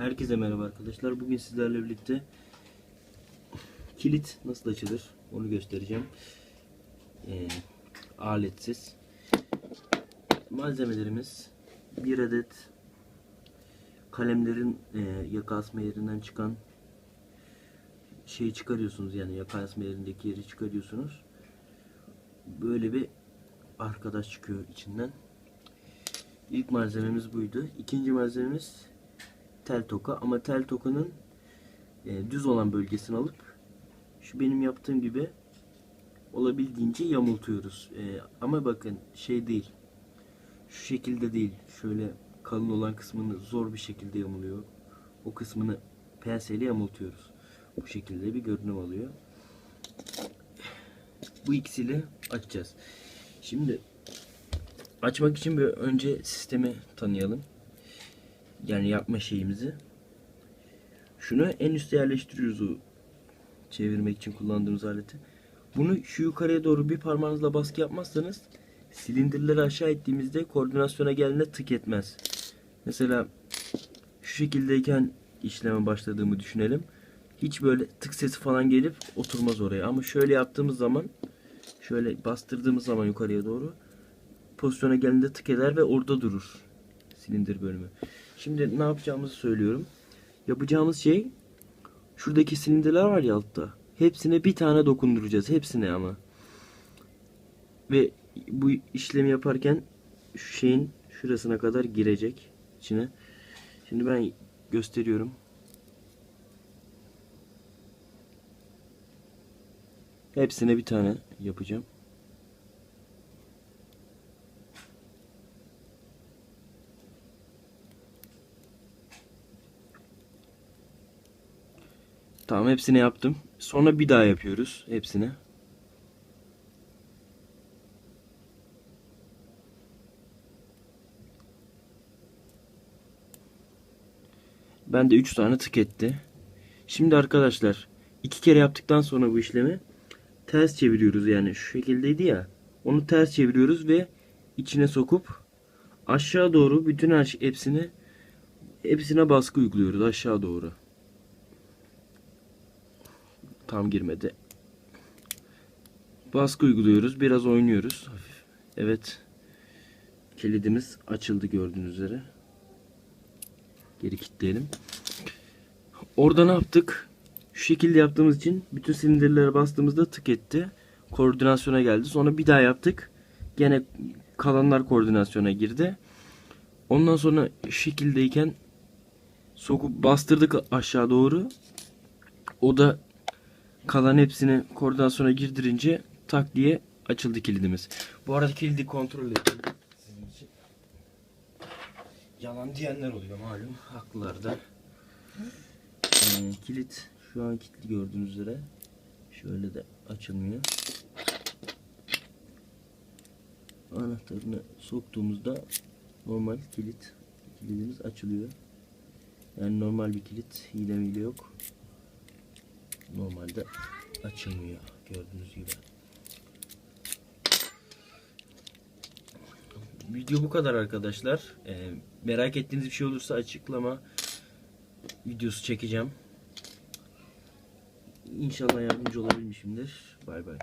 Herkese merhaba arkadaşlar. Bugün sizlerle birlikte kilit nasıl açılır onu göstereceğim. Ee, aletsiz. Malzemelerimiz bir adet kalemlerin e, yaka asma yerinden çıkan şeyi çıkarıyorsunuz yani yaka asma yerindeki yeri çıkarıyorsunuz. Böyle bir arkadaş çıkıyor içinden. İlk malzememiz buydu. İkinci malzememiz tel toka ama tel tokanın e, düz olan bölgesini alıp şu benim yaptığım gibi olabildiğince yamultuyoruz. E, ama bakın şey değil. Şu şekilde değil. Şöyle kalın olan kısmını zor bir şekilde yamuluyor. O kısmını penseyle yamultuyoruz. Bu şekilde bir görünüm alıyor. Bu ikisiyle açacağız. Şimdi açmak için bir önce sistemi tanıyalım. Yani yapma şeyimizi. Şunu en üste yerleştiriyoruz o çevirmek için kullandığımız aleti. Bunu şu yukarıya doğru bir parmağınızla baskı yapmazsanız silindirleri aşağı ettiğimizde koordinasyona geldiğinde tık etmez. Mesela şu şekildeyken işleme başladığımı düşünelim. Hiç böyle tık sesi falan gelip oturmaz oraya. Ama şöyle yaptığımız zaman şöyle bastırdığımız zaman yukarıya doğru pozisyona geldiğinde tık eder ve orada durur silindir bölümü. Şimdi ne yapacağımızı söylüyorum. Yapacağımız şey şuradaki silindirler var ya altta. Hepsine bir tane dokunduracağız. Hepsine ama. Ve bu işlemi yaparken şu şeyin şurasına kadar girecek içine. Şimdi ben gösteriyorum. Hepsine bir tane yapacağım. Tamam hepsini yaptım. Sonra bir daha yapıyoruz hepsini. Ben de 3 tane tık etti. Şimdi arkadaşlar iki kere yaptıktan sonra bu işlemi ters çeviriyoruz yani şu şekildeydi ya. Onu ters çeviriyoruz ve içine sokup aşağı doğru bütün her şey- hepsini hepsine baskı uyguluyoruz aşağı doğru. Tam girmedi. Baskı uyguluyoruz. Biraz oynuyoruz. Evet. Kilidimiz açıldı gördüğünüz üzere. Geri kilitleyelim. Orada ne yaptık? Şu şekilde yaptığımız için bütün silindirlere bastığımızda tık etti. Koordinasyona geldi. Sonra bir daha yaptık. Gene kalanlar koordinasyona girdi. Ondan sonra şekildeyken sokup bastırdık aşağı doğru. O da kalan hepsini koordinasyona girdirince tak diye açıldı kilidimiz. Bu arada kilidi kontrol ettim. Sizin için. Yalan diyenler oluyor malum. Haklılar da. Ee, kilit şu an kilitli gördüğünüz üzere. Şöyle de açılmıyor. Anahtarını soktuğumuzda normal kilit kilidimiz açılıyor. Yani normal bir kilit hile yok normalde açılmıyor gördüğünüz gibi. Video bu kadar arkadaşlar. Ee, merak ettiğiniz bir şey olursa açıklama videosu çekeceğim. İnşallah yardımcı olabilmişimdir. Bay bay.